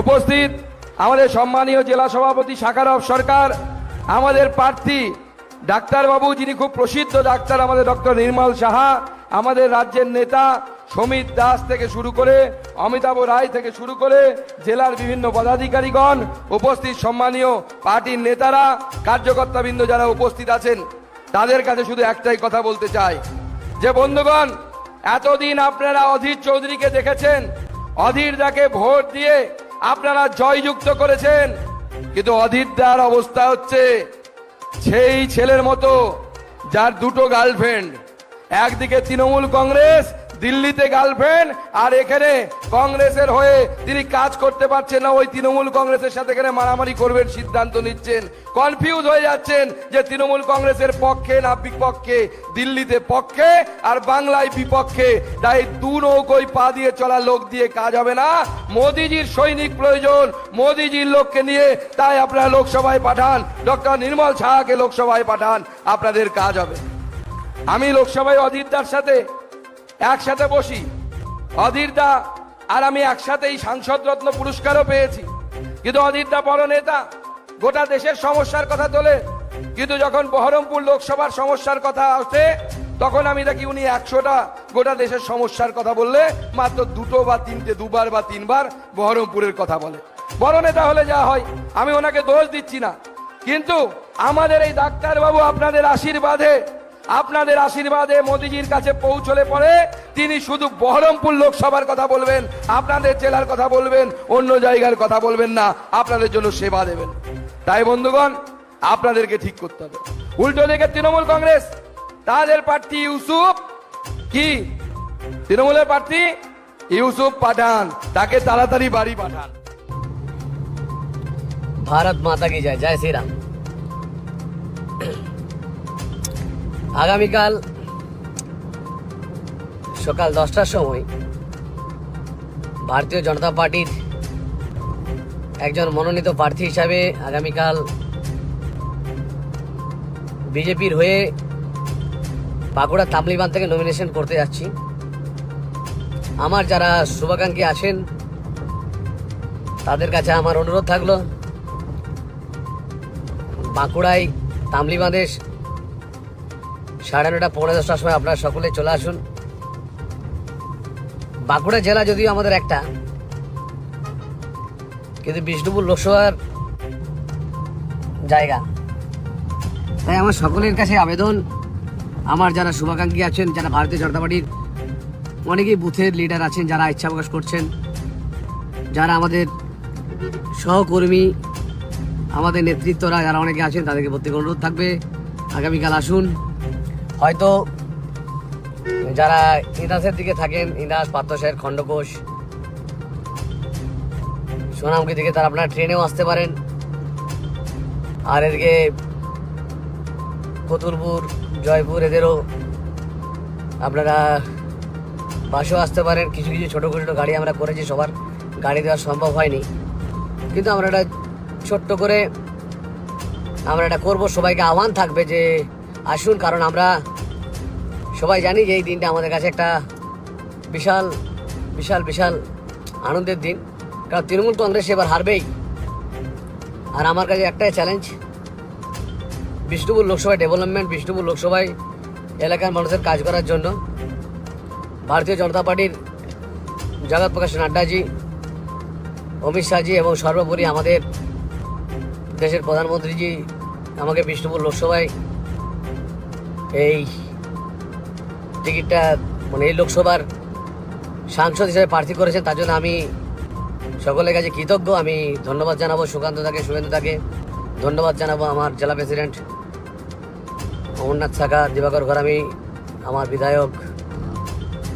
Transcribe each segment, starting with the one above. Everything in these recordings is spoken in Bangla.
উপস্থিত আমাদের সম্মানীয় জেলা সভাপতি শাখারফ সরকার, আমাদের প্রার্থী ডাক্তারবাবু, যিনি খুব প্রসিদ্ধ ডাক্তার আমাদের ডক্টর নির্মল সাহা, আমাদের রাজ্যের নেতা সমিত দাস থেকে শুরু করে অমিতাভ রায় থেকে শুরু করে জেলার বিভিন্ন পদাধিকারীগণ, উপস্থিত সম্মানীয় পার্টির নেতারা, কার্যকর্তাবৃন্দ যারা উপস্থিত আছেন, তাদের কাছে শুধু একটাই কথা বলতে চাই। যে বন্ধুগণ, এতদিন আপনারা অধীর চৌধুরীকে দেখেছেন, অধীর দাকে ভোট দিয়ে আপনারা জয়যুক্ত করেছেন। কিন্তু অধীর দার অবস্থা হচ্ছে সেই ছেলের মতো যার দুটো গার্লফ্রেন্ড একদিকে তৃণমূল কংগ্রেস দিল্লিতে গার্লফ্রেন্ড, আর এখানে কংগ্রেসের হয়ে তিনি কাজ করতে পারছেন না, ওই তৃণমূল কংগ্রেসের সাথে এখানে মারামারি করবেন, সিদ্ধান্ত নিচ্ছেন। কনফিউজ হয়ে যাচ্ছেন যে তৃণমূল কংগ্রেসের পক্ষে না বিপক্ষে, দিল্লিতে পক্ষে আর বাংলায় বিপক্ষে। তাই দু নৌকোয় পা দিয়ে চলা লোক দিয়ে কাজ হবে না। মোদিজির সৈনিক প্রয়োজন, মোদিজির লোককে নিয়ে তাই আপনারা লোকসভায় পাঠান। ডক্টর নির্মল সাহাকে লোকসভায় পাঠান, আপনাদের কাজ হবে। আমি লোকসভায় অধীরদার সাথে একসাথে বসি। অধীরদা আর আমি একসাথেই সাংসদ রত্ন পুরস্কারও পেয়েছি। কিন্তু অধীরদা বড় নেতা গোটা দেশের সমস্যার কথা তোলে। কিন্তু যখন বহরমপুর লোকসভার সমস্যার কথা আসে, তখন আমি দেখি উনি একশোটা গোটা দেশের সমস্যার কথা বললে মাত্র দুটো বা তিনটে, দুবার বা তিনবার বহরমপুরের কথা বলে। বড় নেতা হলে যা হয়, আমি ওনাকে দোষ দিচ্ছি না। কিন্তু আমাদের এই ডাক্তারবাবু আপনাদের আশীর্বাদে আপনাদের আশীর্বাদে মোদিজির কাছে পৌঁছলে পরে তিনি শুধু বহরমপুর লোকসভার কথা বলবেন, আপনাদের জেলার কথা বলবেন, অন্য জায়গার কথা বলবেন না, আপনাদের জন্য সেবা দেবেন। তাই বন্ধুগণ, আপনাদেরকে ঠিক করতে হবে। উল্টো দিকে তৃণমূল কংগ্রেস, তাদের প্রার্থী ইউসুফ কি? তৃণমূলের প্রার্থী ইউসুফ পাঠান, তাকে তাড়াতাড়ি বাড়ি পাঠান। ভারত মাতা কি জয়? জয় শ্রীরাম। আগামীকাল সকাল দশটার সময় ভারতীয় জনতা পার্টির একজন মনোনীত প্রার্থী হিসাবে আগামীকাল বিজেপির হয়ে বাঁকুড়া তামলিবান থেকে নমিনেশন করতে যাচ্ছি। আমার যারা শুভাকাঙ্ক্ষী আছেন, তাদের কাছে আমার অনুরোধ থাকল, বাঁকুড়ায় তামলি বাঁধে সাড়ে নটা পনেরো দশটার সময় আপনারা সকলে চলে আসুন। বাঁকুড়া জেলা যদিও আমাদের একটা, কিন্তু বিষ্ণুপুর লোকসভার জায়গা। তাই আমার সকলের কাছে আবেদন, আমার যারা শুভাকাঙ্ক্ষী আছেন, যারা ভারতীয় জনতা পার্টির অনেকেই বুথের লিডার আছেন, যারা ইচ্ছা প্রকাশ করছেন, যারা আমাদের সহকর্মী, আমাদের নেতৃত্বরা, যারা অনেকে আছেন, তাদেরকে প্রত্যেক অনুরোধ থাকবে। আগামীকাল আসুন। হয়তো যারা ইন্দাসের দিকে থাকেন, ইন্দাস পাত্রসাহের খণ্ডকোষ সোনামুখী দিকে তারা আপনারা ট্রেনেও আসতে পারেন। আর এদিকে কতুলপুর, জয়পুর, এদেরও আপনারা বাসেও আসতে পারেন। কিছু কিছু ছোটো ছোটো গাড়ি আমরা করেছি, সবার গাড়ি দেওয়া সম্ভব হয়নি। কিন্তু আমরা এটা ছোট্ট করে আমরা এটা করব, সবাইকে আহ্বান থাকবে যে আসুন, কারণ আমরা সবাই জানি যে এই দিনটা আমাদের কাছে একটা বিশাল বিশাল বিশাল আনন্দের দিন। কারণ তৃণমূল কংগ্রেস এবার হারবেই। আর আমার কাছে একটাই চ্যালেঞ্জ বিষ্ণুপুর লোকসভায় ডেভেলপমেন্ট বিষ্ণুপুর লোকসভায় এলাকার মানুষের কাজ করার জন্য ভারতীয় জনতা পার্টির জগৎ প্রকাশ নাড্ডাজি, অমিত শাহজি এবং সর্বোপরি আমাদের দেশের প্রধানমন্ত্রীজি আমাকে বিষ্ণুপুর লোকসভায় এই টিকিটটা মানে এই লোকসভার সাংসদ হিসেবে প্রার্থী করেছেন, তার জন্য আমি সকলের কাছে কৃতজ্ঞ। আমি ধন্যবাদ জানাব সুকান্ত তাকে শুভেন্দু তাকে ধন্যবাদ জানাব আমার জেলা প্রেসিডেন্ট অমরনাথ শাখা দিবাকর ঘরামি, আমার বিধায়ক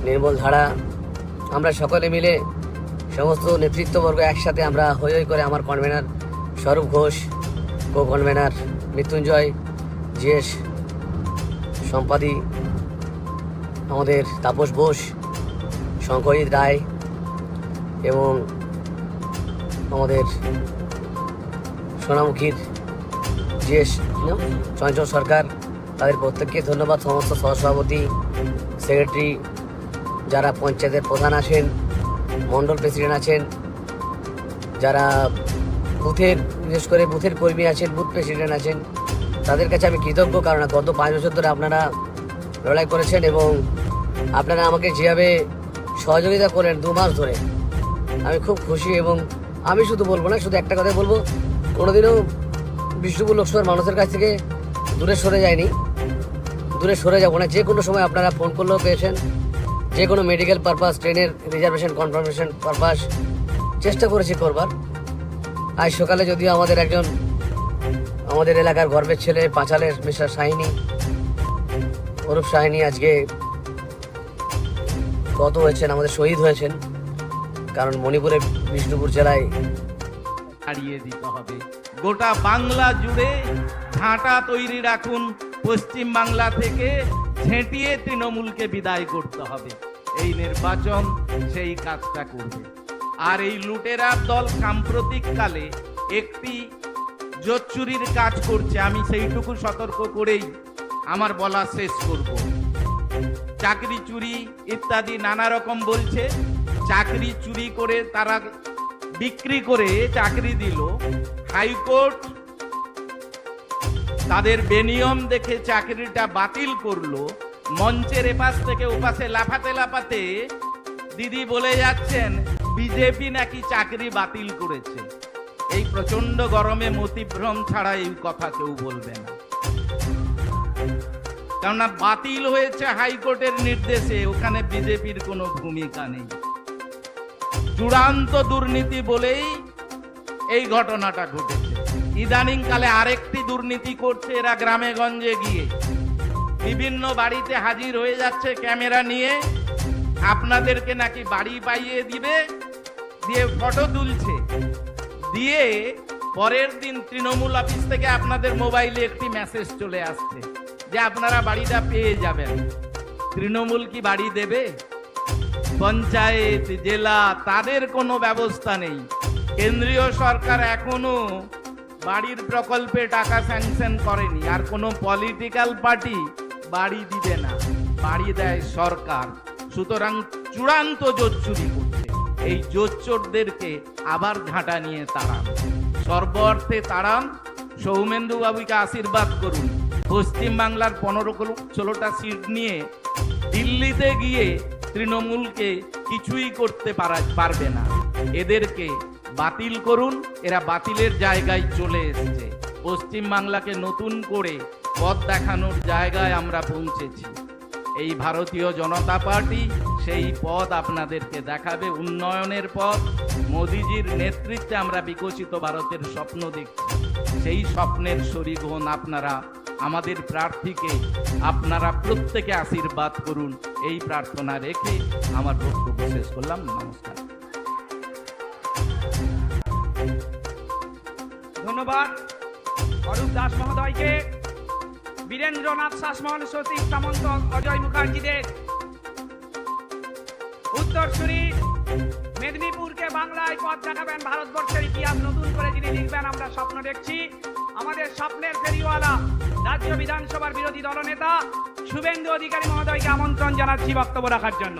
নির্মল ধারা। আমরা সকলে মিলে সমস্ত নেতৃত্ববর্গ একসাথে আমরা হই হই করে আমার convener Swarup Ghosh co convener Mrityunjay, GS সম্পাদী আমাদের তাপস বোস শঙ্করিত রায় এবং আমাদের সোনামুখীর যে চঞ্চল সরকার, তাদের প্রত্যেককে ধন্যবাদ। সমস্ত সহসভাপতি, সেক্রেটারি যারা পঞ্চায়েতের প্রধান আছেন মণ্ডল প্রেসিডেন্ট আছেন, যারা বুথের, বিশেষ করে বুথের কর্মী আছেন, বুথ প্রেসিডেন্ট আছেন তাদের কাছে আমি কৃতজ্ঞ, কারণ গত পাঁচ বছর ধরে আপনারা লড়াই করেছেন এবং আপনারা আমাকে যেভাবে সহযোগিতা করেন দু মাস ধরে, আমি খুব খুশি এবং আমি শুধু বলব না, শুধু একটা কথাই বলব, কোনোদিনও বিষ্ণুপুর লোকসভার মানুষের কাছ থেকে দূরে সরে যায়নি, দূরে সরে যাব না, যে কোনো সময় আপনারা ফোন করলেও পেয়েছেন, যে কোনো মেডিকেল পারপাস ট্রেনের রিজার্ভেশন কনফার্মেশন পারপাস চেষ্টা করেছি করবার। আজ সকালে যদিও আমাদের একজন আমাদের এলাকার গর্বের ছেলে, পাঁচালের মিস্টার শাহিনী, অরূপ শাহিনী আজকে গত হয়েছেন, আমাদের শহীদ হয়েছেন। কারণ মণিপুরে বিষ্ণুপুর জেলায় হারিয়ে দিতে হবে। গোটা বাংলা জুড়ে ঝাঁটা তৈরি রাখুন। পশ্চিম বাংলা থেকে ঝেঁটিয়ে তৃণমূলকে বিদায় করতে হবে। এই নির্বাচন সেই কাজটা করবে। আর এই লুটেরার দল সাম্প্রতিককালে একটি জোচ্চুরির কাজ করছে, আমি সেইটুকু সতর্ক করেই আমার বলা শেষ করব। চাকরি চুরি ইত্যাদি নানা রকম বলছে। চাকরি চুরি করে তারা বিক্রি করে চাকরি দিল। হাইকোর্ট তাদের বেনিয়ম দেখে চাকরিটা বাতিল করল। মঞ্চের এপাশ থেকে ওপাশে লাফাতে লাফাতে দিদি বলে যাচ্ছেন, বিজেপি নাকি চাকরি বাতিল করেছে। এই প্রচণ্ড গরমে মতিভ্রম ছাড়া এই কথা কেউ বলবে না। কেননা বাতিল হয়েছে হাইকোর্টের নির্দেশে, ওখানে বিজেপির কোনো ভূমিকা নেই। চূড়ান্ত দুর্নীতি বলেই এই ঘটনাটা ঘটেছে। ইদানিং কালে আরেকটি দুর্নীতি করছে এরা গ্রামে গঞ্জে গিয়ে। বিভিন্ন বাড়িতে হাজির হয়ে যাচ্ছে ক্যামেরা নিয়ে। আপনাদেরকে নাকি বাড়ি পাইয়ে দিবে? দিয়ে ফটো তুলছে। দিয়ে পরের দিন তৃণমূল অফিস থেকে আপনাদের মোবাইলে একটি মেসেজ চলে আসছে যে আপনারা বাড়িটা পেয়ে যাবেন। তৃণমূল কি বাড়ি দেবে? পঞ্চায়েত, জেলা, তাদের কোনো ব্যবস্থা নেই। কেন্দ্রীয় সরকার এখনও বাড়ির প্রকল্পে টাকা স্যাংশন করেনি। আর কোনো পলিটিক্যাল পার্টি বাড়ি দিবে না। বাড়ি দেয় সরকার। সুতরাং চূড়ান্ত জোচ্চুরি করছে এই জোচ্চোরদেরকে আবার ঝাঁটা নিয়ে তাড়ান। সর্ব অর্থে তাড়ান, সৌমেন্দু বাবুকে আশীর্বাদ করুন। পশ্চিম বাংলার পনেরো ষোলোটা সিট নিয়ে দিল্লিতে গিয়ে তৃণমূলকে কিছুই করতে পারা- পারবে না। এদেরকে বাতিল করুন, এরা বাতিলের জায়গায় চলে এসেছে। পশ্চিম বাংলাকে নতুন করে পথ দেখানোর জায়গায় আমরা পৌঁছেছি। এই ভারতীয় জনতা পার্টি সেই পথ আপনাদেরকে দেখাবে উন্নয়নের পথ। মোদিজির নেতৃত্বে আমরা বিকশিত ভারতের স্বপ্ন দেখছি। সেই স্বপ্নের শরিক হন আপনারা, আমাদের প্রার্থীকে, আপনারা প্রত্যেকে আশীর্বাদ করুন। এই প্রার্থনা রেখে আমার বক্তব্য শেষ করলাম। নমস্কার। ধন্যবাদ। অরূপ দাস মহোদয়কে। বীরেন্দ্রনাথ শাসমল সতীশ সামন্ত অজয় মুখার্জিদের। উত্তরসূরি মেদিনীপুরকে বাংলায় পথ দেখাবেন ভারতবর্ষের ইতিহাস নতুন করে যিনি লিখবেন, আমরা স্বপ্ন দেখছি। আমাদের স্বপ্নের ফেরিওয়ালা রাজ্য বিধানসভার বিরোধী দলনেতা শুভেন্দু অধিকারী মহোদয়কে আমন্ত্রণ জানাচ্ছি বক্তব্য রাখার জন্য।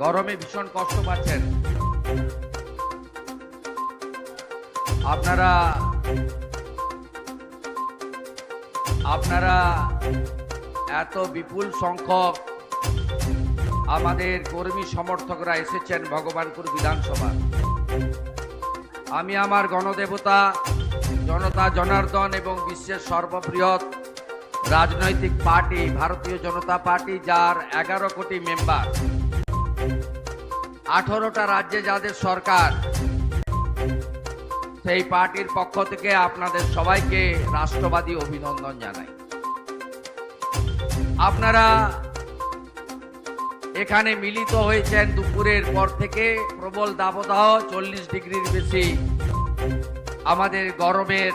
গরমে ভীষণ কষ্ট পাচ্ছেন। আপনারা আপনারা এত বিপুল সংখ্যক আমাদের কর্মী সমর্থকরা এসেছেন ভগবানপুর বিধানসভা আমি আমার গণদেবতা, জনতা জনার্দন এবং বিশ্বের সর্ববৃহৎ রাজনৈতিক পার্টি, ভারতীয় জনতা পার্টি যার এগারো কোটি মেম্বার। আঠারোটা রাজ্যে যাদের সরকার সেই পার্টির পক্ষ থেকে আপনাদের সবাইকে রাষ্ট্রবাদী অভিনন্দন জানাই। আপনারা এখানে মিলিত হয়েছেন দুপুরের পর থেকে প্রবল দাবদাহ, চল্লিশ ডিগ্রির বেশি। আমাদের গরমের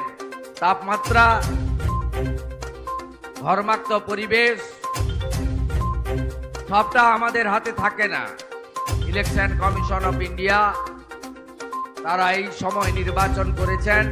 তাপমাত্রা, ঘর্মাক্ত পরিবেশ, সবটা আমাদের হাতে থাকে না। ইলেকশন কমিশন অফ ইন্ডিয়া তারা এই সময় নির্বাচন করেছেন।